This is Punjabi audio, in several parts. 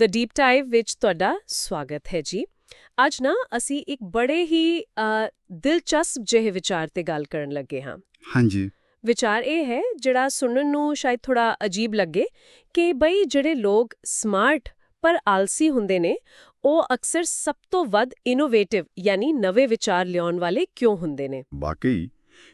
ਦ ਡੀਪ ਡਾਈਵ ਵਿੱਚ ਤੁਹਾਡਾ ਸਵਾਗਤ ਹੈ ਜੀ। ਅੱਜ ਨਾ ਅਸੀਂ ਇੱਕ ਬੜੇ ਹੀ ਦਿਲਚਸਪ ਜਿਹੇ ਵਿਚਾਰ ਤੇ ਗੱਲ ਕਰਨ ਲੱਗੇ ਹਾਂ। ਹਾਂਜੀ। ਵਿਚਾਰ ਇਹ ਹੈ ਜਿਹੜਾ ਸੁਣਨ ਨੂੰ ਸ਼ਾਇਦ ਥੋੜਾ ਅਜੀਬ ਲੱਗੇ ਕਿ ਬਈ ਜਿਹੜੇ ਲੋਕ ਸਮਾਰਟ ਪਰ ਆਲਸੀ ਹੁੰਦੇ ਨੇ ਉਹ ਅਕਸਰ ਸਭ ਤੋਂ ਵੱਧ ਇਨੋਵੇਟਿਵ ਯਾਨੀ ਨਵੇਂ ਵਿਚਾਰ ਲਿਆਉਣ ਵਾਲੇ ਕਿਉਂ ਹੁੰਦੇ ਨੇ? ਵਾਕਈ।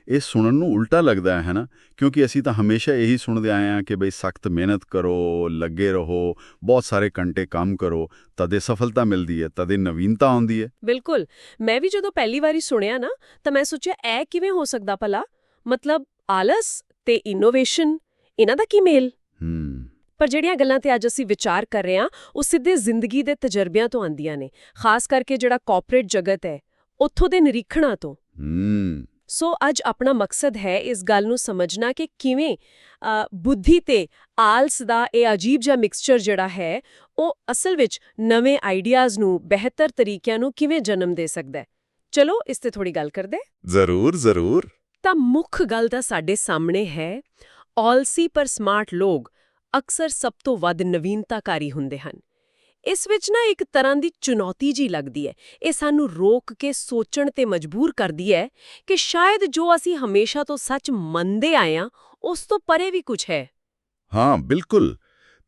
ਇਹ ਸੁਣਨ ਨੂੰ ਉਲਟਾ ਲੱਗਦਾ ਹੈ ਨਾ? ਕਿਉਂਕਿ ਅਸੀਂ ਤਾਂ ਹਮੇਸ਼ਾ ਇਹੀ ਸੁਣਦੇ ਆਏ ਹਾਂ ਕਿ ਬਈ ਸਖਤ ਮਿਹਨਤ ਕਰੋ ਲੱਗੇ ਰਹੋ ਬਹੁਤ ਸਾਰੇ ਘੰਟੇ ਕੰਮ ਕਰੋ ਤਦੇ ਸਫਲਤਾ ਮਿਲਦੀ ਹੈ ਤਦੇ ਨਵੀਨਤਾ ਆਉਂਦੀ ਹੈ। ਬਿਲਕੁਲ। ਮੈਂ ਵੀ ਜਦੋਂ ਪਹਿਲੀ ਵਾਰੀ ਸੁਣਿਆ ਨਾ ਤਾਂ ਮੈਂ ਸੋਚਿਆ ਇਹ ਕਿਵੇਂ ਹੋ ਸਕਦਾ ਭਲਾ? ਮਤਲਬ ਆਲਸ ਤੇ ਇਨੋਵੇਸ਼ਨ ਇਹਨਾਂ ਦਾ ਕੀ ਮੇਲ? ਹੂੰ। ਪਰ ਜਿਹੜੀਆਂ ਗੱਲਾਂ ਤੇ ਅੱਜ ਅਸੀਂ ਵਿਚਾਰ ਕਰ ਰਹੇ ਹਾਂ ਉਹ ਸਿੱਧੇ ਜ਼ਿੰਦਗੀ ਦੇ ਤਜਰਬਿਆਂ ਤੋਂ ਆਉਂਦੀਆਂ ਨੇ। ਖਾਸ ਕਰਕੇ ਜਿਹੜਾ ਕਾਰਪੋਰੇਟ ਜਗਤ ਹੈ ਉੱਥੋਂ ਦੇ ਨਿਰੀਖਣਾਂ ਤੋਂ। ਹੂੰ। ਸੋ ਅੱਜ ਆਪਣਾ ਮਕਸਦ ਹੈ ਇਸ ਗੱਲ ਨੂੰ ਸਮਝਣਾ ਕਿ ਕਿਵੇਂ ਬੁੱਧੀ ਤੇ ਆਲਸ ਦਾ ਇਹ ਅਜੀਬ ਜਿਹਾ ਮਿਕਸਚਰ ਜਿਹੜਾ ਹੈ ਉਹ ਅਸਲ ਵਿੱਚ ਨਵੇਂ ਆਈਡੀਆਜ਼ ਨੂੰ ਬਿਹਤਰ ਤਰੀਕਿਆਂ ਨੂੰ ਕਿਵੇਂ ਜਨਮ ਦੇ ਸਕਦਾ ਹੈ। ਚਲੋ ਇਸ ਤੇ ਥੋੜੀ ਗੱਲ ਕਰਦੇ। ਜ਼ਰੂਰ ਜ਼ਰੂਰ। ਤਾਂ ਮੁੱਖ ਗੱਲ ਤਾਂ ਸਾਡੇ ਸਾਹਮਣੇ ਹੈ ਆਲਸੀ ਪਰ ਸਮਾਰਟ ਲੋਕ ਅਕਸਰ ਸਭ ਤੋਂ ਵੱਧ ਨਵੀਨਤਾਕਾਰੀ ਹੁੰਦੇ ਹਨ। ਇਸ ਵਿੱਚ ਨਾ ਇੱਕ ਤਰ੍ਹਾਂ ਦੀ ਚੁਣੌਤੀ ਜੀ ਲੱਗਦੀ ਹੈ। ਇਹ ਸਾਨੂੰ ਰੋਕ ਕੇ ਸੋਚਣ ਤੇ ਮਜਬੂਰ ਕਰਦੀ ਹੈ ਕਿ ਸ਼ਾਇਦ ਜੋ ਅਸੀਂ ਹਮੇਸ਼ਾ ਤੋਂ ਸੱਚ ਮੰਨਦੇ ਆਏ ਹਾਂ ਉਸ ਤੋਂ ਪਰੇ ਵੀ ਕੁਝ ਹੈ। ਹਾਂ ਬਿਲਕੁਲ।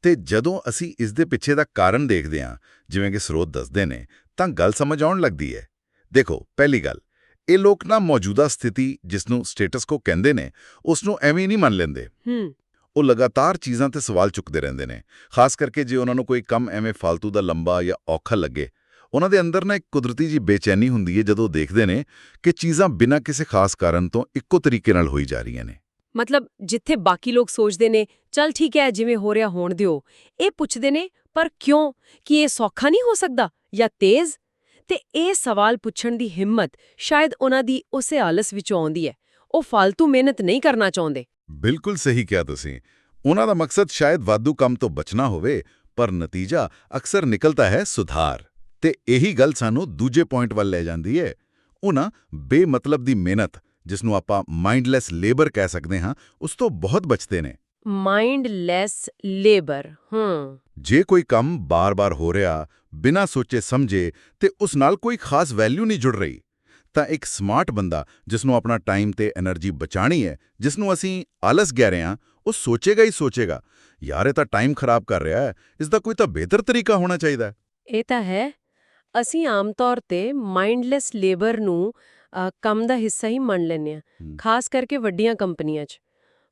ਤੇ ਜਦੋਂ ਅਸੀਂ ਇਸ ਦੇ ਪਿੱਛੇ ਦਾ ਕਾਰਨ ਦੇਖਦੇ ਹਾਂ ਜਿਵੇਂ ਕਿ ਸਰੋਤ ਦੱਸਦੇ ਨੇ ਤਾਂ ਗੱਲ ਸਮਝ ਆਉਣ ਲੱਗਦੀ ਹੈ। ਦੇਖੋ ਪਹਿਲੀ ਗੱਲ ਇਹ ਲੋਕ ਨਾ ਮੌਜੂਦਾ ਸਥਿਤੀ ਜਿਸ ਨੂੰ ਸਟੇਟਸ ਕੋ ਕਹਿੰਦੇ ਨੇ ਉਸ ਨੂੰ ਐਵੇਂ ਨਹੀਂ ਮੰਨ ਲੈਂਦੇ। ਹੂੰ। ਉਹ ਲਗਾਤਾਰ ਚੀਜ਼ਾਂ ਤੇ ਸਵਾਲ ਚੁੱਕਦੇ ਰਹਿੰਦੇ ਨੇ। ਖਾਸ ਕਰਕੇ ਜੇ ਉਹਨਾਂ ਨੂੰ ਕੋਈ ਕੰਮ ਐਵੇਂ ਫਾਲਤੂ ਦਾ ਲੰਬਾ ਜਾਂ ਔਖਾ ਲੱਗੇ। ਉਹਨਾਂ ਦੇ ਅੰਦਰ ਨਾ ਇੱਕ ਕੁਦਰਤੀ ਜੀ ਬੇਚੈਨੀ ਹੁੰਦੀ ਹੈ ਜਦੋਂ ਦੇਖਦੇ ਨੇ ਕਿ ਚੀਜ਼ਾਂ ਬਿਨਾਂ ਕਿਸੇ ਖਾਸ ਕਾਰਨ ਤੋਂ ਇੱਕੋ ਤਰੀਕੇ ਨਾਲ ਹੋਈ ਜਾ ਰਹੀਆਂ ਨੇ। ਮਤਲਬ ਜਿੱਥੇ ਬਾਕੀ ਲੋਕ ਸੋਚਦੇ ਨੇ, ਚਲ ਠੀਕ ਹੈ, ਜਿਵੇਂ ਹੋ ਰਿਹਾ ਹੋਣ ਦਿਓ। ਇਹ ਪੁੱਛਦੇ ਨੇ, ਪਰ ਕਿਉਂ? ਕਿ ਇਹ ਸੌਖਾ ਨਹੀਂ ਹੋ ਸਕਦਾ? ਜਾਂ ਤੇਜ਼? ਤੇ ਇਹ ਸਵਾਲ ਪੁੱਛਣ ਦੀ ਹਿੰਮਤ ਸ਼ਾਇਦ ਉਹਨਾਂ ਦੀ ਉਸੇ ਆਲਸ ਵਿੱਚੋਂ ਆਉਂਦੀ ਹੈ। ਉਹ ਫालतू ਮਿਹਨਤ ਨਹੀਂ ਕਰਨਾ ਚਾਹੁੰਦੇ। ਬਿਲਕੁਲ ਸਹੀ ਕਿਹਾ ਤੁਸੀਂ। ਉਹਨਾਂ ਦਾ ਮਕਸਦ ਸ਼ਾਇਦ ਵਾਧੂ ਕੰਮ ਤੋਂ ਬਚਣਾ ਹੋਵੇ ਪਰ ਨਤੀਜਾ ਅਕਸਰ ਨਿਕਲਦਾ ਹੈ ਸੁਧਾਰ। ਤੇ ਇਹੀ ਗੱਲ ਸਾਨੂੰ ਦੂਜੇ ਪੁਆਇੰਟ ਵੱਲ ਲੈ ਜਾਂਦੀ ਹੈ ਉਹਨਾਂ ਬੇਮਤਲਬ ਦੀ ਮਿਹਨਤ ਜਿਸ ਨੂੰ ਆਪਾਂ ਮਾਈਂਡਲੈਸ ਲੇਬਰ ਕਹਿ ਸਕਦੇ ਹਾਂ ਉਸ ਤੋਂ ਬਹੁਤ ਬਚਦੇ ਨੇ। ਮਾਈਂਡਲੈਸ ਲੇਬਰ ਹੂੰ। ਜੇ ਕੋਈ ਕੰਮ ਬਾਰ-ਬਾਰ ਹੋ ਰਿਹਾ ਬਿਨਾਂ ਸੋਚੇ ਸਮਝੇ ਤੇ ਉਸ ਨਾਲ ਕੋਈ ਖਾਸ ਵੈਲਿਊ ਨਹੀਂ ਜੁੜ ਰਹੀ। ਤਾਂ ਇੱਕ ਸਮਾਰਟ ਬੰਦਾ ਜਿਸ ਨੂੰ ਆਪਣਾ ਟਾਈਮ ਤੇ એનર્ਜੀ ਬਚਾਣੀ ਹੈ ਜਿਸ ਨੂੰ ਅਸੀਂ ਆਲਸ ਕਹਿ ਰਹੇ ਹਾਂ ਉਹ ਸੋਚੇਗਾ ਹੀ ਸੋਚੇਗਾ ਯਾਰ ਇਹ ਤਾਂ ਟਾਈਮ ਖਰਾਬ ਕਰ ਰਿਹਾ ਹੈ ਇਸ ਦਾ ਕੋਈ ਤਾਂ ਬਿਹਤਰ ਤਰੀਕਾ ਹੋਣਾ ਚਾਹੀਦਾ ਇਹ ਤਾਂ ਹੈ ਅਸੀਂ ਆਮ ਤੌਰ ਤੇ ਮਾਈਂਡਲੈਸ ਲੇਬਰ ਨੂੰ ਕੰਮ ਦਾ ਹਿੱਸਾ ਹੀ ਮੰਨ ਲੈਂਦੇ ਆ ਖਾਸ ਕਰਕੇ ਵੱਡੀਆਂ ਕੰਪਨੀਆਂ 'ਚ।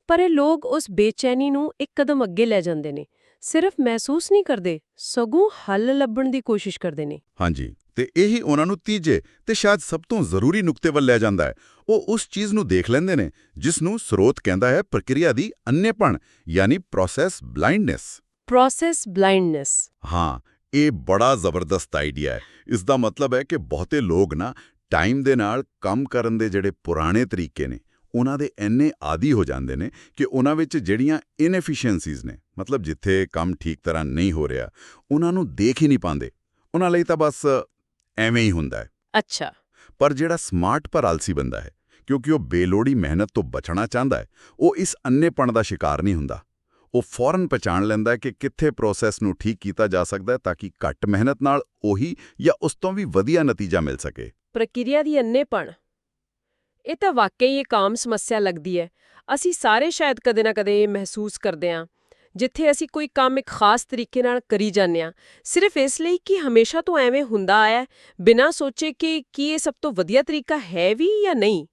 ਪਰ ਇਹ ਲੋਕ ਉਸ ਬੇਚੈਨੀ ਨੂੰ ਇੱਕ ਕਦਮ ਅੱਗੇ ਲੈ ਜਾਂਦੇ ਨੇ ਸਿਰਫ ਮਹਿਸੂਸ ਨਹੀਂ ਕਰਦੇ ਸਗੋਂ ਹੱਲ ਲੱਭਣ ਦੀ ਕੋਸ਼ਿਸ਼ ਕਰਦੇ ਨੇ। ਹਾਂਜੀ। ਤੇ ਇਹੀ ਉਹਨਾਂ ਨੂੰ ਤੀਜੇ ਤੇ ਸ਼ਾਇਦ ਸਭ ਤੋਂ ਜ਼ਰੂਰੀ ਨੁਕਤੇ ਵੱਲ ਲੈ ਜਾਂਦਾ ਹੈ। ਉਹ ਉਸ ਚੀਜ਼ ਨੂੰ ਦੇਖ ਲੈਂਦੇ ਨੇ ਜਿਸ ਨੂੰ ਸਰੋਤ ਕਹਿੰਦਾ ਹੈ ਪ੍ਰਕਿਰਿਆ ਦੀ ਅੰਨੇਪਣ ਯਾਨੀ ਪ੍ਰੋਸੈਸ ਬਲਾਈਂਡਨੈਸ ਪ੍ਰੋਸੈਸ ਬਲਾਈਂਡਨੈਸ ਹਾਂ ਇਹ ਬੜਾ ਜ਼ਬਰਦਸਤ ਆਈਡੀਆ ਹੈ। ਇਸ ਦਾ ਮਤਲਬ ਹੈ ਕਿ ਬਹੁਤੇ ਲੋਕ ਨਾ ਟਾਈਮ ਦੇ ਨਾਲ ਕੰਮ ਕਰਨ ਦੇ ਜਿਹੜੇ ਪੁਰਾਣੇ ਤਰੀਕੇ ਨੇ ਉਹਨਾਂ ਦੇ ਇੰਨੇ ਆਦੀ ਹੋ ਜਾਂਦੇ ਨੇ ਕਿ ਉਹਨਾਂ ਵਿੱਚ ਜਿਹੜੀਆਂ ਇਨਐਫੀਸ਼ੀਐਂਸੀਜ਼ ਨੇ ਮਤਲਬ ਜਿੱਥੇ ਕੰਮ ਠੀਕ ਤਰ੍ਹਾਂ ਨਹੀਂ ਹੋ ਰਿਹਾ ਉਹਨਾਂ ਨੂੰ ਦੇਖ ਹੀ ਨਹੀਂ ਪਾਉਂਦੇ। ਉਹਨਾਂ ਲਈ ਤਾਂ ਬਸ ਐਵੇਂ ਹੀ ਹੁੰਦਾ ਹੈ। ਅੱਛਾ। ਪਰ ਜਿਹੜਾ ਸਮਾਰਟ ਪਰ ਆਲਸੀ ਬੰਦਾ ਹੈ ਕਿਉਂਕਿ ਉਹ ਬੇਲੋੜੀ ਮਿਹਨਤ ਤੋਂ ਬਚਣਾ ਚਾਹੁੰਦਾ ਹੈ ਉਹ ਇਸ ਅੰਨੇਪਣ ਦਾ ਸ਼ਿਕਾਰ ਨਹੀਂ ਹੁੰਦਾ। ਉਹ ਫੌਰਨ ਪਛਾਣ ਲੈਂਦਾ ਹੈ ਕਿ ਕਿੱਥੇ ਪ੍ਰੋਸੈਸ ਨੂੰ ਠੀਕ ਕੀਤਾ ਜਾ ਸਕਦਾ ਹੈ ਤਾਂ ਕਿ ਘੱਟ ਮਿਹਨਤ ਨਾਲ ਉਹੀ ਜਾਂ ਉਸ ਤੋਂ ਵੀ ਵਧੀਆ ਨਤੀਜਾ ਮਿਲ ਸਕੇ। ਪ੍ਰਕਿਰਿਆ ਦੀ ਅੰਨੇਪਣ ਇਹ ਤਾਂ ਵਾਕਈ ਇੱਕ ਆਮ ਸਮੱਸਿਆ ਲੱਗਦੀ ਹੈ। ਅਸੀਂ ਸਾਰੇ ਸ਼ਾਇਦ ਕਦੇ ਨਾ ਕਦੇ ਇਹ ਮਹਿਸੂਸ ਕਰਦੇ ਹਾਂ। ਜਿੱਥੇ ਅਸੀਂ ਕੋਈ ਕੰਮ ਇੱਕ ਖਾਸ ਤਰੀਕੇ ਨਾਲ ਕਰੀ ਜਾਂਦੇ ਹਾਂ। ਸਿਰਫ ਇਸ ਲਈ ਕਿ ਹਮੇਸ਼ਾ ਤੋਂ ਐਵੇਂ ਹੁੰਦਾ ਆਇਆ ਬਿਨਾਂ ਸੋਚੇ ਕਿ ਕੀ ਇਹ ਸਭ ਤੋਂ ਵਧੀਆ ਤਰੀਕਾ ਹੈ ਵੀ ਜਾਂ ਨਹੀਂ।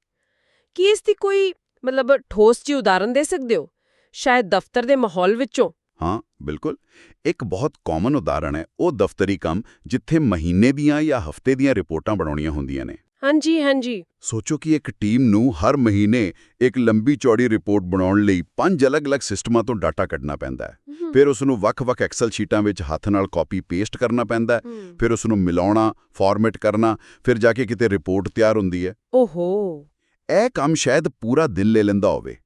ਕੀ ਇਸ ਦੀ ਕੋਈ ਮਤਲਬ ਠੋਸ ਜਿਹੀ ਉਦਾਹਰਨ ਦੇ ਸਕਦੇ ਹੋ? ਸ਼ਾਇਦ ਦਫ਼ਤਰ ਦੇ ਮਾਹੌਲ ਵਿੱਚੋਂ। ਹਾਂ, ਬਿਲਕੁਲ। ਇੱਕ ਬਹੁਤ ਕਾਮਨ ਉਦਾਹਰਣ ਹੈ, ਉਹ ਦਫ਼ਤਰੀ ਕੰਮ ਜਿੱਥੇ ਮਹੀਨੇ ਦੀਆਂ ਜਾਂ ਹਫ਼ਤੇ ਦੀਆਂ ਰਿਪੋਰਟਾਂ ਬਣਾਉਣੀਆਂ ਹੁੰਦੀਆਂ ਨੇ। ਹਾਂਜੀ ਹਾਂਜੀ। ਸੋਚੋ ਕਿ ਇੱਕ ਟੀਮ ਨੂੰ ਹਰ ਮਹੀਨੇ ਇੱਕ ਲੰਬੀ ਚੌੜੀ ਰਿਪੋਰਟ ਬਣਾਉਣ ਲਈ ਪੰਜ ਅਲੱਗ-ਅਲੱਗ ਸਿਸਟਮਾਂ ਤੋਂ ਡਾਟਾ ਕੱਢਣਾ ਪੈਂਦਾ ਹੈ। ਫਿਰ ਉਸ ਨੂੰ ਵੱਖ-ਵੱਖ ਐਕਸਲ ਸ਼ੀਟਾਂ ਵਿੱਚ ਹੱਥ ਨਾਲ ਕਾਪੀ ਪੇਸਟ ਕਰਨਾ ਪੈਂਦਾ ਹੈ। ਫਿਰ ਉਸ ਨੂੰ ਮਿਲਾਉਣਾ ਫਾਰਮੈਟ ਕਰਨਾ ਫਿਰ ਜਾ ਕੇ ਕਿਤੇ ਰਿਪੋਰਟ ਤਿਆਰ ਹੁੰਦੀ ਹੈ। ਓਹੋ। ਇਹ ਕੰਮ ਸ਼ਾਇਦ ਪੂਰਾ ਦਿਨ ਲੈ ਲੈਂਦਾ ਹੋਵੇ।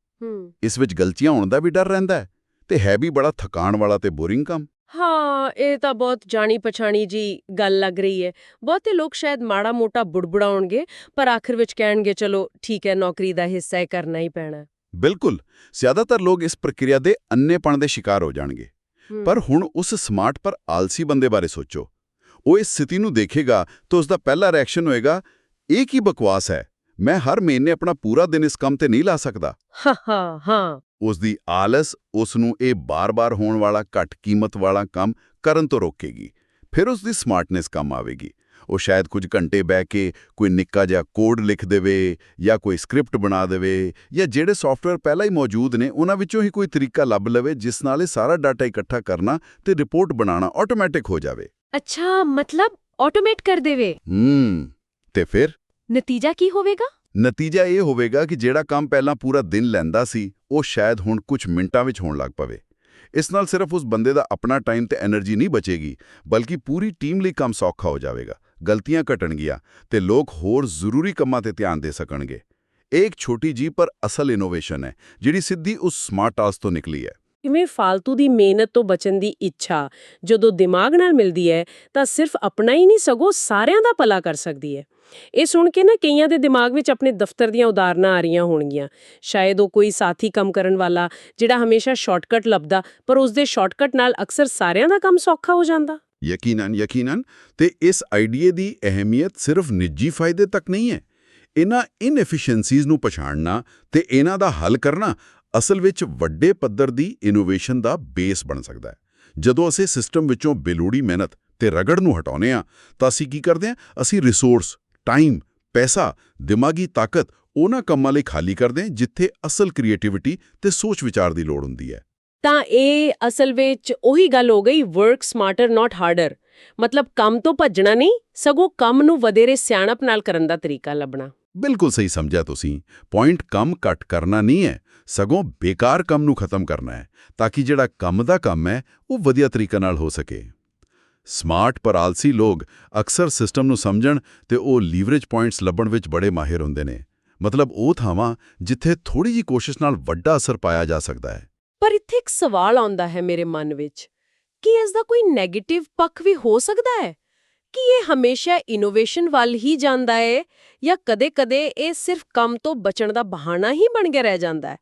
ਇਸ ਵਿੱਚ ਗਲਤੀਆਂ ਹੋਣ ਦਾ ਵੀ ਡਰ ਰਹਿੰਦਾ ਹੈ ਤੇ ਹੈ ਵੀ ਬੜਾ ਥਕਾਣ ਵਾਲਾ ਤੇ ਬੋਰਿੰਗ ਕੰਮ। ਹਾਂ ਇਹ ਤਾਂ ਬਹੁਤ ਜਾਣੀ ਪਛਾਣੀ ਜੀ ਗੱਲ ਲੱਗ ਰਹੀ ਹੈ ਬਹੁਤੇ ਲੋਕ ਸ਼ਾਇਦ ਮਾੜਾ ਮੋਟਾ ਬੁੜਬੁੜਾਉਣਗੇ ਪਰ ਆਖਿਰ ਵਿੱਚ ਕਹਿਣਗੇ ਚਲੋ ਠੀਕ ਹੈ ਨੌਕਰੀ ਦਾ ਹਿੱਸਾ ਹੈ ਕਰਨਾ ਹੀ ਪੈਣਾ ਬਿਲਕੁਲ ਜ਼ਿਆਦਾਤਰ ਲੋਕ ਇਸ ਪ੍ਰਕਿਰਿਆ ਦੇ ਅੰਨੇਪਣ ਦੇ ਸ਼ਿਕਾਰ ਹੋ ਜਾਣਗੇ। ਪਰ ਹੁਣ ਉਸ ਸਮਾਰਟ ਪਰ ਆਲਸੀ ਬੰਦੇ ਬਾਰੇ ਸੋਚੋ ਉਹ ਇਸ ਸਥਿਤੀ ਨੂੰ ਦੇਖੇਗਾ ਤਾਂ ਉਸ ਦਾ ਪਹਿਲਾ ਰਿਐਕਸ਼ਨ ਹੋਏਗਾ ਇਹ ਕੀ ਬਕਵਾਸ ਹੈ ਮੈਂ ਹਰ ਮਹੀਨੇ ਆਪਣਾ ਪੂਰਾ ਦਿਨ ਇਸ ਕੰਮ ਤੇ ਨਹੀਂ ਲਾ ਸਕਦਾ ਹਾਂ ਹਾਂ ਉਸ ਦੀ ਆਲਸ ਉਸ ਨੂੰ ਇਹ ਬਾਰ-ਬਾਰ ਹੋਣ ਵਾਲਾ ਘੱਟ ਕੀਮਤ ਵਾਲਾ ਕੰਮ ਕਰਨ ਤੋਂ ਰੋਕੇਗੀ ਫਿਰ ਉਸ ਦੀ ਸਮਾਰਟਨੈਸ ਕੰਮ ਆਵੇਗੀ। ਉਹ ਸ਼ਾਇਦ ਕੁਝ ਘੰਟੇ ਬਹਿ ਕੇ ਕੋਈ ਨਿੱਕਾ ਜਿਹਾ ਕੋਡ ਲਿਖ ਦੇਵੇ ਜਾਂ ਕੋਈ ਸਕ੍ਰਿਪਟ ਬਣਾ ਦੇਵੇ ਜਾਂ ਜਿਹੜੇ ਸੌਫਟਵੇਅਰ ਪਹਿਲਾਂ ਹੀ ਮੌਜੂਦ ਨੇ ਉਹਨਾਂ ਵਿੱਚੋਂ ਹੀ ਕੋਈ ਤਰੀਕਾ ਲੱਭ ਲਵੇ ਜਿਸ ਨਾਲ ਇਹ ਸਾਰਾ ਡਾਟਾ ਇਕੱਠਾ ਕਰਨਾ ਤੇ ਰਿਪੋਰਟ ਬਣਾਉਣਾ ਆਟੋਮੈਟਿਕ ਹੋ ਜਾਵੇ। ਅੱਛਾ ਮਤਲਬ ਆਟੋਮੇਟ ਕਰ ਦੇਵੇ? ਹੂੰ ਤੇ ਫਿਰ? ਨਤੀਜਾ ਕੀ ਹੋਵੇਗਾ? ਨਤੀਜਾ ਇਹ ਹੋਵੇਗਾ ਕਿ ਜਿਹੜਾ ਕੰਮ ਪਹਿਲਾਂ ਪੂਰਾ ਦਿਨ ਲੈਂਦਾ ਸੀ ਉਹ ਸ਼ਾਇਦ ਹੁਣ ਕੁਝ ਮਿੰਟਾਂ ਵਿੱਚ ਹੋਣ ਲੱਗ ਪਵੇ। ਇਸ ਨਾਲ ਸਿਰਫ ਉਸ ਬੰਦੇ ਦਾ ਆਪਣਾ ਟਾਈਮ ਤੇ એનર્ਜੀ ਨਹੀਂ ਬਚੇਗੀ, ਬਲਕਿ ਪੂਰੀ ਟੀਮ ਲਈ ਕੰਮ ਸੌਖਾ ਹੋ ਜਾਵੇਗਾ। ਗਲਤੀਆਂ ਘਟਣਗੀਆਂ ਤੇ ਲੋਕ ਹੋਰ ਜ਼ਰੂਰੀ ਕੰਮਾਂ ਤੇ ਧਿਆਨ ਦੇ ਸਕਣਗੇ। ਇਹ ਇੱਕ ਛੋਟੀ ਜੀ ਪਰ ਅਸਲ ਇਨੋਵੇਸ਼ਨ ਹੈ, ਜਿਹੜੀ ਸਿੱਧੀ ਉਸ ਸਮਾਰਟ ਟਾਸਕ ਤੋਂ ਨਿਕਲੀ ਹੈ। ਕਿਵੇਂ ਫालतू ਦੀ ਮਿਹਨਤ ਤੋਂ ਬਚਣ ਦੀ ਇੱਛਾ ਜਦੋਂ ਦਿਮਾਗ ਨਾਲ ਮਿਲਦੀ ਹੈ, ਤਾਂ ਸਿਰਫ ਆਪਣਾ ਹੀ ਨਹੀਂ, ਸਗੋਂ ਸਾਰਿਆਂ ਦਾ ਭਲਾ ਕਰ ਸਕਦੀ ਹੈ। ਇਹ ਸੁਣ ਕੇ ਨਾ ਕਈਆਂ ਦੇ ਦਿਮਾਗ ਵਿੱਚ ਆਪਣੇ ਦਫ਼ਤਰ ਦੀਆਂ ਉਦਾਹਰਨਾਂ ਆ ਰਹੀਆਂ ਹੋਣਗੀਆਂ। ਸ਼ਾਇਦ ਉਹ ਕੋਈ ਸਾਥੀ ਕੰਮ ਕਰਨ ਵਾਲਾ, ਜਿਹੜਾ ਹਮੇਸ਼ਾ ਸ਼ਾਰਟਕਟ ਲੱਭਦਾ, ਪਰ ਉਸ ਦੇ ਸ਼ਾਰਟਕਟ ਨਾਲ ਅਕਸਰ ਸਾਰਿਆਂ ਦਾ ਕੰਮ ਸੌਖਾ ਹੋ ਜਾਂਦਾ। ਯਕੀਨਨ ਯਕੀਨਨ। ਤੇ ਇਸ ਆਈਡੀਏ ਦੀ ਅਹਿਮੀਅਤ ਸਿਰਫ ਨਿੱਜੀ ਫਾਇਦੇ ਤੱਕ ਨਹੀਂ ਹੈ। ਇਹਨਾਂ ਇਨਐਫੀਸ਼ੀਐਂਸੀਜ਼ ਨੂੰ ਪਛਾਣਨਾ ਤੇ ਇਹਨਾਂ ਦਾ ਹੱਲ ਕਰਨਾ ਅਸਲ ਵਿੱਚ ਵੱਡੇ ਪੱਧਰ ਦੀ ਇਨੋਵੇਸ਼ਨ ਦਾ ਬੇਸ ਬਣ ਸਕਦਾ ਹੈ। ਜਦੋਂ ਅਸੀਂ ਸਿਸਟਮ ਵਿੱਚੋਂ ਬੇਲੋੜੀ ਮਿਹਨਤ ਤੇ ਰਗੜ ਨੂੰ ਹਟਾਉਂਦੇ ਹਾਂ ਤਾਂ ਅਸੀਂ ਕੀ ਕਰਦੇ ਹਾਂ? ਅਸੀਂ ਰਿਸੋਰਸ ਟਾਈਮ ਪੈਸਾ ਦਿਮਾਗੀ ਤਾਕਤ ਉਹਨਾਂ ਕੰਮਾਂ ਲਈ ਖਾਲੀ ਕਰਦੇ ਹਾਂ ਜਿੱਥੇ ਅਸਲ ਕ੍ਰੀਏਟੀਵਿਟੀ ਤੇ ਸੋਚ ਵਿਚਾਰ ਦੀ ਲੋੜ ਹੁੰਦੀ ਹੈ। ਤਾਂ ਇਹ ਅਸਲ ਵਿੱਚ ਉਹੀ ਗੱਲ ਹੋ ਗਈ ਵਰਕ ਸਮਾਰਟਰ ਨਾਟ ਹਾਰਡਰ ਮਤਲਬ ਕੰਮ ਤੋਂ ਭੱਜਣਾ ਨਹੀਂ ਸਗੋਂ ਕੰਮ ਨੂੰ ਵਧੇਰੇ ਸਿਆਣਪ ਨਾਲ ਕਰਨ ਦਾ ਤਰੀਕਾ ਲੱਭਣਾ। ਬਿਲਕੁਲ ਸਹੀ ਸਮਝਿਆ ਤੁਸੀਂ। ਪੁਆਇੰਟ ਕੰਮ ਕੱਟ ਕਰਨਾ ਨਹੀਂ ਹੈ। ਸਗੋਂ ਬੇਕਾਰ ਕੰਮ ਨੂੰ ਖਤਮ ਕਰਨਾ ਹੈ, ਤਾਂ ਕਿ ਜਿਹੜਾ ਕੰਮ ਦਾ ਕੰਮ ਹੈ, ਉਹ ਵਧੀਆ ਤਰੀਕੇ ਨਾਲ ਹੋ ਸਕੇ। ਸਮਾਰਟ ਪਰ ਆਲਸੀ ਲੋਕ ਅਕਸਰ ਸਿਸਟਮ ਨੂੰ ਸਮਝਣ ਤੇ ਉਹ ਲੀਵਰੇਜ ਪੁਆਇੰਟਸ ਲੱਭਣ ਵਿੱਚ ਬੜੇ ਮਾਹਿਰ ਹੁੰਦੇ ਨੇ। ਮਤਲਬ ਉਹ ਥਾਵਾਂ ਜਿੱਥੇ ਥੋੜੀ ਜੀ ਕੋਸ਼ਿਸ਼ ਨਾਲ ਵੱਡਾ ਅਸਰ ਪਾਇਆ ਜਾ ਸਕਦਾ ਹੈ। ਪਰ ਇੱਥੇ ਇੱਕ ਸਵਾਲ ਆਉਂਦਾ ਹੈ ਮੇਰੇ ਮਨ ਵਿੱਚ, ਕਿ ਇਸ ਦਾ ਕੋਈ 네ਗੇਟਿਵ ਪੱਖ ਵੀ ਹੋ ਸਕਦਾ ਹੈ? ਕਿ ਇਹ ਹਮੇਸ਼ਾ ਇਨੋਵੇਸ਼ਨ ਵੱਲ ਹੀ ਜਾਂਦਾ ਹੈ ਜਾਂ ਕਦੇ-ਕਦੇ ਇਹ ਸਿਰਫ ਕੰਮ ਤੋਂ ਬਚਣ ਦਾ ਬਹਾਨਾ ਹੀ ਬਣ ਕੇ ਰਹਿ ਜਾਂਦਾ ਹੈ?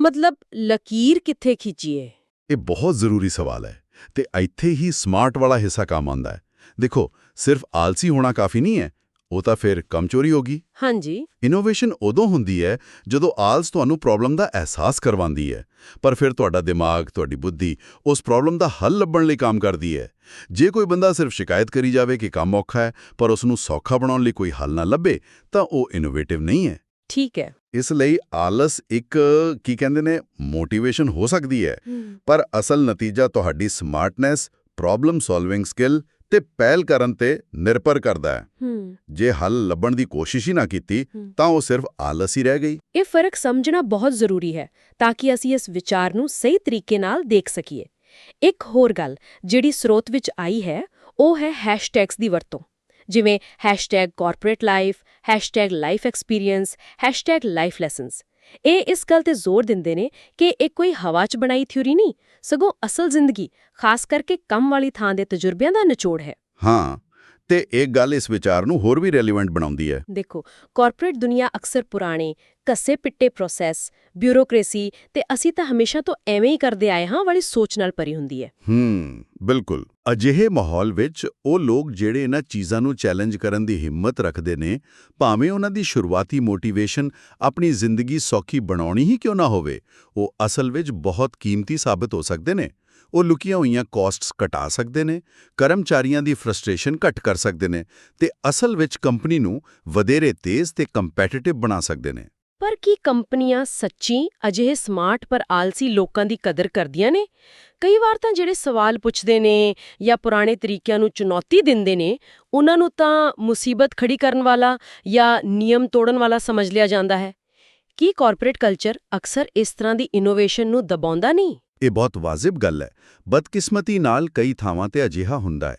ਮਤਲਬ ਲਕੀਰ ਕਿੱਥੇ ਖਿੱਚੀਏ ਇਹ ਬਹੁਤ ਜ਼ਰੂਰੀ ਸਵਾਲ ਹੈ ਤੇ ਇੱਥੇ ਹੀ ਸਮਾਰਟ ਵਾਲਾ ਹਿੱਸਾ ਕੰਮ ਆਉਂਦਾ ਹੈ। ਦੇਖੋ ਸਿਰਫ ਆਲਸੀ ਹੋਣਾ ਕਾਫੀ ਨਹੀਂ ਹੈ ਉਹ ਤਾਂ ਫਿਰ ਕੰਮ ਚੋਰੀ ਹੋਗੀ ਹਾਂਜੀ। ਇਨੋਵੇਸ਼ਨ ਉਦੋਂ ਹੁੰਦੀ ਹੈ ਜਦੋਂ ਆਲਸ ਤੁਹਾਨੂੰ ਪ੍ਰੋਬਲਮ ਦਾ ਅਹਿਸਾਸ ਕਰਵਾਉਂਦੀ ਹੈ ਪਰ ਫਿਰ ਤੁਹਾਡਾ ਦਿਮਾਗ ਤੁਹਾਡੀ ਬੁੱਧੀ ਉਸ ਪ੍ਰੋਬਲਮ ਦਾ ਹੱਲ ਲੱਭਣ ਲਈ ਕੰਮ ਕਰਦੀ ਹੈ। ਜੇ ਕੋਈ ਬੰਦਾ ਸਿਰਫ ਸ਼ਿਕਾਇਤ ਕਰੀ ਜਾਵੇ ਕਿ ਕੰਮ ਔਖਾ ਹੈ ਪਰ ਉਸ ਨੂੰ ਸੌਖਾ ਬਣਾਉਣ ਲਈ ਕੋਈ ਹੱਲ ਨਾ ਲੱਭੇ ਤਾਂ ਉਹ ਇਨੋਵੇਟਿਵ ਨਹੀਂ ਹੈ। ਠੀਕ ਹੈ। ਇਸ ਲਈ ਆਲਸ ਇੱਕ ਕੀ ਕਹਿੰਦੇ ਨੇ ਮੋਟੀਵੇਸ਼ਨ ਹੋ ਸਕਦੀ ਹੈ। ਪਰ ਅਸਲ ਨਤੀਜਾ ਤੁਹਾਡੀ ਸਮਾਰਟਨੈਸ ਪ੍ਰੋਬਲਮ ਸੋਲਵਿੰਗ ਸਕਿੱਲ ਤੇ ਪਹਿਲ ਕਰਨ ਤੇ ਨਿਰਭਰ ਕਰਦਾ ਹੈ। ਜੇ ਹੱਲ ਲੱਭਣ ਦੀ ਕੋਸ਼ਿਸ਼ ਹੀ ਨਾ ਕੀਤੀ। ਤਾਂ ਉਹ ਸਿਰਫ ਆਲਸ ਹੀ ਰਹਿ ਗਈ। ਇਹ ਫ਼ਰਕ ਸਮਝਣਾ ਬਹੁਤ ਜ਼ਰੂਰੀ ਹੈ ਤਾਂ ਕਿ ਅਸੀਂ ਇਸ ਵਿਚਾਰ ਨੂੰ ਸਹੀ ਤਰੀਕੇ ਨਾਲ ਦੇਖ ਸਕੀਏ। ਇੱਕ ਹੋਰ ਗੱਲ ਜਿਹੜੀ ਸਰੋਤ ਵਿੱਚ ਆਈ ਹੈ ਉਹ ਹੈ ਹੈਸ਼ਟੈਗਸ ਦੀ ਵਰਤੋਂ। ਜਿਵੇਂ #corporatelife #lifeexperience #lifelessons ਇਹ ਇਸ ਗੱਲ ਤੇ ਜ਼ੋਰ ਦਿੰਦੇ ਨੇ ਕਿ ਇਹ ਕੋਈ ਹਵਾ 'ਚ ਬਣਾਈ ਥਿਊਰੀ ਨਹੀਂ, ਸਗੋਂ ਅਸਲ ਜ਼ਿੰਦਗੀ, ਖਾਸ ਕਰਕੇ ਕੰਮ ਵਾਲੀ ਥਾਂ ਦੇ ਤਜਰਬਿਆਂ ਦਾ ਨਿਚੋੜ ਹੈ। ਹਾਂ ਤੇ ਇੱਕ ਗੱਲ ਇਸ ਵਿਚਾਰ ਨੂੰ ਹੋਰ ਵੀ ਰੈਲੇਵੈਂਟ ਬਣਾਉਂਦੀ ਹੈ। ਦੇਖੋ ਕਾਰਪੋਰੇਟ ਦੁਨੀਆ ਅਕਸਰ ਪੁਰਾਣੇ ਕੱਸੇ ਪਿੱਟੇ ਪ੍ਰੋਸੈਸ ਬਿਊਰੋਕ੍ਰੇਸੀ ਤੇ ਅਸੀਂ ਤਾਂ ਹਮੇਸ਼ਾ ਤੋਂ ਐਵੇਂ ਹੀ ਕਰਦੇ ਆਏ ਹਾਂ ਵਾਲੀ ਸੋਚ ਨਾਲ ਭਰੀ ਹੁੰਦੀ ਹੈ। ਹੂੰ ਬਿਲਕੁਲ। ਅਜਿਹੇ ਮਾਹੌਲ ਵਿੱਚ ਉਹ ਲੋਕ ਜਿਹੜੇ ਇਹਨਾਂ ਚੀਜ਼ਾਂ ਨੂੰ ਚੈਲੰਜ ਕਰਨ ਦੀ ਹਿੰਮਤ ਰੱਖਦੇ ਨੇ ਭਾਵੇਂ ਉਹਨਾਂ ਦੀ ਸ਼ੁਰੂਆਤੀ ਮੋਟੀਵੇਸ਼ਨ ਆਪਣੀ ਜ਼ਿੰਦਗੀ ਸੌਖੀ ਬਣਾਉਣੀ ਹੀ ਕਿਉਂ ਨਾ ਹੋਵੇ ਉਹ ਅਸਲ ਵਿੱਚ ਬਹੁਤ ਕੀਮਤੀ ਸਾਬਤ ਹੋ ਸਕਦੇ ਨੇ। ਉਹ ਲੁਕੀਆਂ ਹੋਈਆਂ ਕਾਸਟਸ ਘਟਾ ਸਕਦੇ ਨੇ, ਕਰਮਚਾਰੀਆਂ ਦੀ ਫਰਸਟ੍ਰੇਸ਼ਨ ਘਟ ਕਰ ਸਕਦੇ ਨੇ ਤੇ ਅਸਲ ਵਿੱਚ ਕੰਪਨੀ ਨੂੰ ਵਧੇਰੇ ਤੇਜ਼ ਤੇ ਕੰਪੈਟੀਟਿਵ ਬਣਾ ਸਕਦੇ ਨੇ। ਪਰ ਕੀ ਕੰਪਨੀਆਂ ਸੱਚੀ ਅਜਿਹੇ ਸਮਾਰਟ ਪਰ ਆਲਸੀ ਲੋਕਾਂ ਦੀ ਕਦਰ ਕਰਦੀਆਂ ਨੇ? ਕਈ ਵਾਰ ਤਾਂ ਜਿਹੜੇ ਸਵਾਲ ਪੁੱਛਦੇ ਨੇ ਜਾਂ ਪੁਰਾਣੇ ਤਰੀਕਿਆਂ ਨੂੰ ਚੁਣੌਤੀ ਦਿੰਦੇ ਨੇ, ਉਹਨਾਂ ਨੂੰ ਤਾਂ ਮੁਸੀਬਤ ਖੜੀ ਕਰਨ ਵਾਲਾ ਜਾਂ ਨਿਯਮ ਤੋੜਨ ਵਾਲਾ ਸਮਝ ਲਿਆ ਜਾਂਦਾ ਹੈ। ਕੀ ਕਾਰਪੋਰੇਟ ਕਲਚਰ ਅਕਸਰ ਇਸ ਤਰ੍ਹਾਂ ਦੀ ਇਨੋਵੇਸ਼ਨ ਨੂੰ ਦਬਾਉਂਦਾ ਨਹੀਂ? ਇਹ ਬਹੁਤ ਵਾਜਿਬ ਗੱਲ ਹੈ। ਬਦਕਿਸਮਤੀ ਨਾਲ ਕਈ ਥਾਵਾਂ ਤੇ ਅਜਿਹਾ ਹੁੰਦਾ ਹੈ।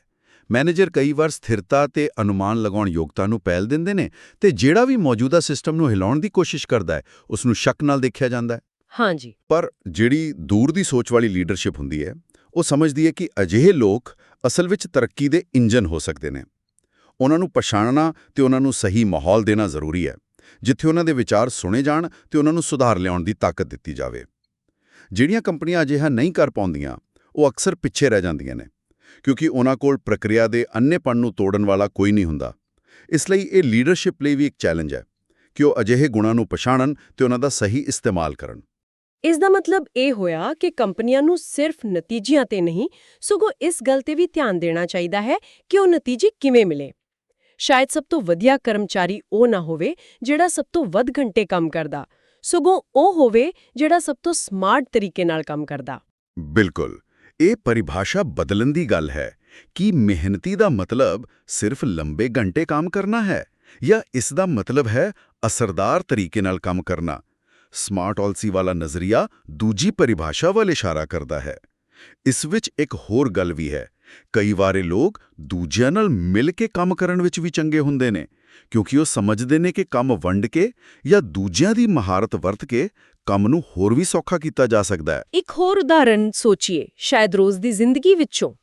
ਮੈਨੇਜਰ ਕਈ ਵਾਰ ਸਥਿਰਤਾ ਤੇ ਅਨੁਮਾਨ ਲਗਾਉਣ ਯੋਗਤਾ ਨੂੰ ਪਹਿਲ ਦਿੰਦੇ ਨੇ ਤੇ ਜਿਹੜਾ ਵੀ ਮੌਜੂਦਾ ਸਿਸਟਮ ਨੂੰ ਹਿਲਾਉਣ ਦੀ ਕੋਸ਼ਿਸ਼ ਕਰਦਾ ਹੈ ਉਸ ਨੂੰ ਸ਼ੱਕ ਨਾਲ ਦੇਖਿਆ ਜਾਂਦਾ ਹੈ। ਹਾਂਜੀ ਪਰ ਜਿਹੜੀ ਦੂਰ ਦੀ ਸੋਚ ਵਾਲੀ ਲੀਡਰਸ਼ਿਪ ਹੁੰਦੀ ਹੈ ਉਹ ਸਮਝਦੀ ਹੈ ਕਿ ਅਜਿਹੇ ਲੋਕ ਅਸਲ ਵਿੱਚ ਤਰੱਕੀ ਦੇ ਇੰਜਨ ਹੋ ਸਕਦੇ ਨੇ। ਉਹਨਾਂ ਨੂੰ ਪਛਾਣਨਾ ਤੇ ਉਹਨਾਂ ਨੂੰ ਸਹੀ ਮਾਹੌਲ ਦੇਣਾ ਜ਼ਰੂਰੀ ਹੈ। ਜਿੱਥੇ ਉਹਨਾਂ ਦੇ ਵਿਚਾਰ ਸੁਣੇ ਜਾਣ ਤੇ ਉਹਨਾਂ ਨੂੰ ਸੁਧਾਰ ਲਿਆਉਣ ਦੀ ਤਾਕਤ ਦਿੱਤੀ ਜਾਵੇ। ਜਿਹੜੀਆਂ ਕੰਪਨੀਆਂ ਅਜਿਹਾ ਨਹੀਂ ਕਰ ਪਾਉਂਦੀਆਂ, ਉਹ ਅਕਸਰ ਪਿੱਛੇ ਰਹਿ ਜਾਂਦੀਆਂ ਨੇ, ਕਿਉਂਕਿ ਉਹਨਾਂ ਕੋਲ ਪ੍ਰਕਿਰਿਆ ਦੇ ਅੰਨੇਪਣ ਨੂੰ ਤੋੜਨ ਵਾਲਾ ਕੋਈ ਨਹੀਂ ਹੁੰਦਾ। ਇਸ ਲਈ ਇਹ ਲੀਡਰਸ਼ਿਪ ਲਈ ਵੀ ਇੱਕ ਚੈਲੰਜ ਹੈ ਕਿ ਉਹ ਅਜਿਹੇ ਗੁਣਾਂ ਨੂੰ ਪਛਾਣਨ ਤੇ ਉਹਨਾਂ ਦਾ ਸਹੀ ਇਸਤੇਮਾਲ ਕਰਨ। ਇਸ ਦਾ ਮਤਲਬ ਇਹ ਹੋਇਆ ਕਿ ਕੰਪਨੀਆਂ ਨੂੰ ਸਿਰਫ ਨਤੀਜਿਆਂ ਤੇ ਨਹੀਂ, ਸਗੋਂ ਇਸ ਗੱਲ ਤੇ ਵੀ ਧਿਆਨ ਦੇਣਾ ਚਾਹੀਦਾ ਹੈ ਕਿ ਉਹ ਨਤੀਜੇ ਕਿਵੇਂ ਮਿਲੇ। ਸ਼ਾਇਦ ਸਭ ਤੋਂ ਵਧੀਆ ਕਰਮਚਾਰੀ ਉਹ ਨਾ ਹੋਵੇ ਜਿਹੜਾ ਸਭ ਤੋਂ ਵੱਧ ਘੰਟੇ ਕੰਮ ਕਰਦਾ। ਸਗੋਂ ਉਹ ਹੋਵੇ ਜਿਹੜਾ ਸਭ ਤੋਂ ਸਮਾਰਟ ਤਰੀਕੇ ਨਾਲ ਕੰਮ ਕਰਦਾ। ਬਿਲਕੁਲ। ਇਹ ਪਰਿਭਾਸ਼ਾ ਬਦਲਣ ਦੀ ਗੱਲ ਹੈ ਕਿ ਮਿਹਨਤੀ ਦਾ ਮਤਲਬ ਸਿਰਫ ਲੰਬੇ ਘੰਟੇ ਕੰਮ ਕਰਨਾ ਹੈ ਜਾਂ ਇਸ ਦਾ ਮਤਲਬ ਹੈ ਅਸਰਦਾਰ ਤਰੀਕੇ ਨਾਲ ਕੰਮ ਕਰਨਾ। ਸਮਾਰਟ ਆਲਸੀ ਵਾਲਾ ਨਜ਼ਰੀਆ ਦੂਜੀ ਪਰਿਭਾਸ਼ਾ ਵੱਲ ਇਸ਼ਾਰਾ ਕਰਦਾ ਹੈ। ਇਸ ਵਿੱਚ ਇੱਕ ਹੋਰ ਗੱਲ ਵੀ ਹੈ। ਕਈ ਵਾਰੇ ਲੋਕ ਦੂਜਿਆਂ ਨਾਲ ਮਿਲ ਕੇ ਕੰਮ ਕਰਨ ਵਿੱਚ ਵੀ ਚੰਗੇ ਹੁੰਦੇ ਨੇ। ਕਿਉਂਕਿ ਉਹ ਸਮਝਦੇ ਨੇ ਕਿ ਕੰਮ ਵੰਡ ਕੇ ਜਾਂ ਦੂਜਿਆਂ ਦੀ ਮਹਾਰਤ ਵਰਤ ਕੇ ਕੰਮ ਨੂੰ ਹੋਰ ਵੀ ਸੌਖਾ ਕੀਤਾ ਜਾ ਸਕਦਾ ਹੈ। ਇੱਕ ਹੋਰ ਉਦਾਹਰਨ ਸੋਚੀਏ ਸ਼ਾਇਦ ਰੋਜ਼ ਦੀ ਜ਼ਿੰਦਗੀ ਵਿੱਚੋਂ।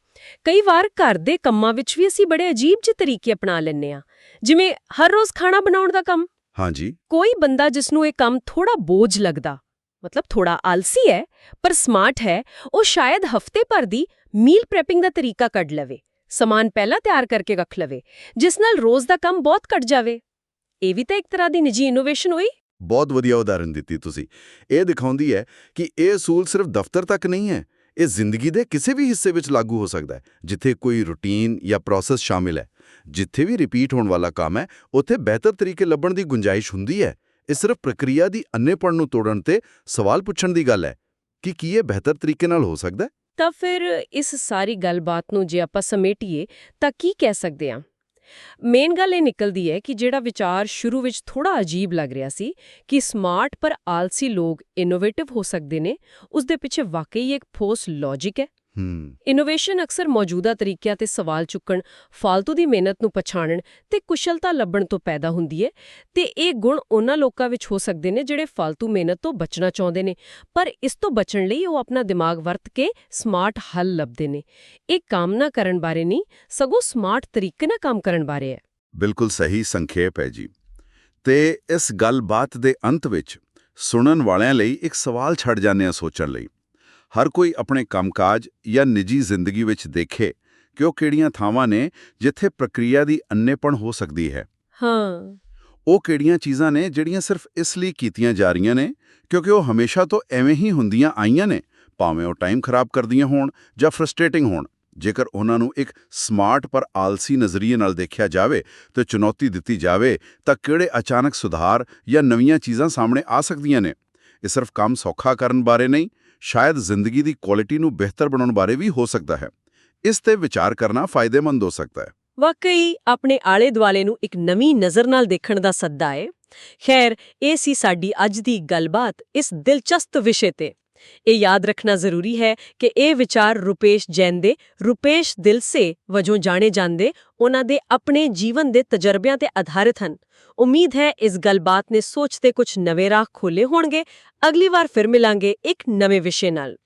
ਕਈ ਵਾਰ ਘਰ ਦੇ ਕੰਮਾਂ ਵਿੱਚ ਵੀ ਅਸੀਂ ਬੜੇ ਅਜੀਬ ਜਿਹੇ ਤਰੀਕੇ ਅਪਣਾ ਲੈਂਦੇ ਆ ਜਿਵੇਂ ਹਰ ਰੋਜ਼ ਖਾਣਾ ਬਣਾਉਣ ਦਾ ਕੰਮ। ਹਾਂਜੀ। ਕੋਈ ਬੰਦਾ ਜਿਸ ਨੂੰ ਇਹ ਕੰਮ ਥੋੜਾ ਬੋਝ ਲੱਗਦਾ ਮਤਲਬ ਥੋੜਾ ਆਲਸੀ ਹੈ ਪਰ ਸਮਾਰਟ ਹੈ ਉਹ ਸ਼ਾਇਦ ਹਫ਼ਤੇ ਭਰ ਦੀ ਮੀਲ ਪ੍ਰੈਪਿੰਗ ਦਾ ਤਰੀਕਾ ਕੱਢ ਲਵੇ। ਸਮਾਨ ਪਹਿਲਾਂ ਤਿਆਰ ਕਰਕੇ ਰੱਖ ਲਵੇ, ਜਿਸ ਨਾਲ ਰੋਜ਼ ਦਾ ਕੰਮ ਬਹੁਤ ਘਟ ਜਾਵੇ। ਇਹ ਵੀ ਤਾਂ ਇੱਕ ਤਰ੍ਹਾਂ ਦੀ ਨਿੱਜੀ ਇਨੋਵੇਸ਼ਨ ਹੋਈ? ਬਹੁਤ ਵਧੀਆ ਉਦਾਹਰਨ ਦਿੱਤੀ ਤੁਸੀਂ। ਇਹ ਦਿਖਾਉਂਦੀ ਹੈ ਕਿ ਇਹ ਅਸੂਲ ਸਿਰਫ ਦਫ਼ਤਰ ਤੱਕ ਨਹੀਂ ਹੈ, ਇਹ ਜ਼ਿੰਦਗੀ ਦੇ ਕਿਸੇ ਵੀ ਹਿੱਸੇ ਵਿੱਚ ਲਾਗੂ ਹੋ ਸਕਦਾ ਹੈ, ਜਿੱਥੇ ਕੋਈ ਰੁਟੀਨ ਜਾਂ ਪ੍ਰੋਸੈਸ ਸ਼ਾਮਿਲ ਹੈ। ਜਿੱਥੇ ਵੀ ਰਿਪੀਟ ਹੋਣ ਵਾਲਾ ਕੰਮ ਹੈ, ਉੱਥੇ ਬਿਹਤਰ ਤਰੀਕੇ ਲੱਭਣ ਦੀ ਗੁੰਜਾਇਸ਼ ਹੁੰਦੀ ਹੈ। ਇਹ ਸਿਰਫ ਪ੍ਰਕਿਰਿਆ ਦੀ ਅੰਨੇਪਣ ਨੂੰ ਤੋੜਨ ਤੇ ਸਵਾਲ ਪੁੱਛਣ ਦੀ ਗੱਲ ਹੈ ਕਿ ਕੀ ਇਹ ਬਿਹਤਰ ਤਰੀਕੇ ਨਾਲ ਹੋ ਸਕਦਾ ਹੈ? ਤਾਂ ਫਿਰ ਇਸ ਸਾਰੀ ਗੱਲਬਾਤ ਨੂੰ ਜੇ ਆਪਾਂ ਸਮੇਟੀਏ, ਤਾਂ ਕੀ ਕਹਿ ਸਕਦੇ ਹਾਂ? ਮੇਨ ਗੱਲ ਇਹ ਨਿਕਲਦੀ ਹੈ ਕਿ ਜਿਹੜਾ ਵਿਚਾਰ ਸ਼ੁਰੂ ਵਿੱਚ ਥੋੜਾ ਅਜੀਬ ਲੱਗ ਰਿਹਾ ਸੀ ਕਿ ਸਮਾਰਟ ਪਰ ਆਲਸੀ ਲੋਕ ਇਨੋਵੇਟਿਵ ਹੋ ਸਕਦੇ ਨੇ ਉਸ ਦੇ ਪਿੱਛੇ ਵਾਕਈ ਇੱਕ ਠੋਸ ਲੌਜੀਕ ਹੈ। ਇਨੋਵੇਸ਼ਨ ਅਕਸਰ ਮੌਜੂਦਾ ਤਰੀਕਿਆਂ ਤੇ ਸਵਾਲ ਚੁੱਕਣ ਫਾਲਤੂ ਦੀ ਮਿਹਨਤ ਨੂੰ ਪਛਾਣਨ ਤੇ ਕੁਸ਼ਲਤਾ ਲੱਭਣ ਤੋਂ ਪੈਦਾ ਹੁੰਦੀ ਹੈ ਤੇ ਇਹ ਗੁਣ ਉਹਨਾਂ ਲੋਕਾਂ ਵਿੱਚ ਹੋ ਸਕਦੇ ਨੇ ਜਿਹੜੇ ਫਾਲਤੂ ਮਿਹਨਤ ਤੋਂ ਬਚਣਾ ਚਾਹੁੰਦੇ ਨੇ। ਪਰ ਇਸ ਤੋਂ ਬਚਣ ਲਈ ਉਹ ਆਪਣਾ ਦਿਮਾਗ ਵਰਤ ਕੇ ਸਮਾਰਟ ਹੱਲ ਲੱਭਦੇ ਨੇ। ਇਹ ਕੰਮ ਨਾ ਕਰਨ ਬਾਰੇ ਨਹੀਂ ਸਗੋਂ ਸਮਾਰਟ ਤਰੀਕੇ ਨਾਲ ਕੰਮ ਕਰਨ ਬਾਰੇ ਹੈ। ਬਿਲਕੁਲ ਸਹੀ ਸੰਖੇਪ ਹੈ ਜੀ। ਤੇ ਇਸ ਗੱਲਬਾਤ ਦੇ ਅੰਤ ਵਿੱਚ ਸੁਣਨ ਵਾਲਿਆਂ ਲਈ ਇੱਕ ਸਵਾਲ ਛੱਡ ਜਾਂਦੇ ਆ ਸੋਚਣ ਲਈ। ਹਰ ਕੋਈ ਆਪਣੇ ਕੰਮਕਾਜ ਜਾਂ ਨਿੱਜੀ ਜ਼ਿੰਦਗੀ ਵਿੱਚ ਦੇਖੇ ਕਿ ਉਹ ਕਿਹੜੀਆਂ ਥਾਵਾਂ ਨੇ ਜਿੱਥੇ ਪ੍ਰਕਿਰਿਆ ਦੀ ਅੰਨੇਪਣ ਹੋ ਸਕਦੀ ਹੈ। ਹਾਂ। ਉਹ ਕਿਹੜੀਆਂ ਚੀਜ਼ਾਂ ਨੇ ਜਿਹੜੀਆਂ ਸਿਰਫ ਇਸ ਲਈ ਕੀਤੀਆਂ ਜਾ ਰਹੀਆਂ ਨੇ ਕਿਉਂਕਿ ਉਹ ਹਮੇਸ਼ਾ ਤੋਂ ਐਵੇਂ ਹੀ ਹੁੰਦੀਆਂ ਆਈਆਂ ਨੇ ਭਾਵੇਂ ਉਹ ਟਾਈਮ ਖਰਾਬ ਕਰਦੀਆਂ ਹੋਣ ਜਾਂ ਫਰਸਟ੍ਰੇਟਿੰਗ ਹੋਣ। ਜੇਕਰ ਉਹਨਾਂ ਨੂੰ ਇੱਕ ਸਮਾਰਟ ਪਰ ਆਲਸੀ ਨਜ਼ਰੀਏ ਨਾਲ ਦੇਖਿਆ ਜਾਵੇ ਤੇ ਚੁਣੌਤੀ ਦਿੱਤੀ ਜਾਵੇ ਤਾਂ ਕਿਹੜੇ ਅਚਾਨਕ ਸੁਧਾਰ ਜਾਂ ਨਵੀਆਂ ਚੀਜ਼ਾਂ ਸਾਹਮਣੇ ਆ ਸਕਦੀਆਂ ਨੇ? ਇਹ ਸਿਰਫ ਕੰਮ ਸੌਖਾ ਕਰਨ ਬਾਰੇ ਨਹੀਂ ਸ਼ਾਇਦ ਜ਼ਿੰਦਗੀ ਦੀ ਕੁਆਲਿਟੀ ਨੂੰ ਬਿਹਤਰ ਬਣਾਉਣ ਬਾਰੇ ਵੀ ਹੋ ਸਕਦਾ ਹੈ। ਇਸ ਤੇ ਵਿਚਾਰ ਕਰਨਾ ਫਾਇਦੇਮੰਦ ਹੋ ਸਕਦਾ ਹੈ। ਵਾਕਈ, ਆਪਣੇ ਆਲੇ ਦੁਆਲੇ ਨੂੰ ਇੱਕ ਨਵੀਂ ਨਜ਼ਰ ਨਾਲ ਦੇਖਣ ਦਾ ਸੱਦਾ ਹੈ ਖੈਰ, ਇਹ ਸੀ ਸਾਡੀ ਅੱਜ ਦੀ ਗੱਲਬਾਤ ਇਸ ਦਿਲਚਸਪ ਵਿਸ਼ੇ ਤੇ। ਇਹ ਯਾਦ ਰੱਖਣਾ ਜ਼ਰੂਰੀ ਹੈ ਕਿ ਇਹ ਵਿਚਾਰ ਰੁਪੇਸ਼ ਜੈਨ ਦੇ, ਰੁਪੇਸ਼ ਦਿਲ ਸੇ ਵਜੋਂ ਜਾਣੇ ਜਾਂਦੇ, ਉਹਨਾਂ ਦੇ ਆਪਣੇ ਜੀਵਨ ਦੇ ਤਜਰਬਿਆਂ ਤੇ ਆਧਾਰਿਤ ਹਨ। ਉਮੀਦ ਹੈ ਇਸ ਗੱਲਬਾਤ ਨੇ ਸੋਚ ਤੇ ਕੁਝ ਨਵੇਂ ਰਾਹ ਖੋਲੇ ਹੋਣਗੇ। ਅਗਲੀ ਵਾਰ ਫਿਰ ਮਿਲਾਂਗੇ ਇੱਕ ਨਵੇਂ ਵਿਸ਼ੇ ਨਾਲ।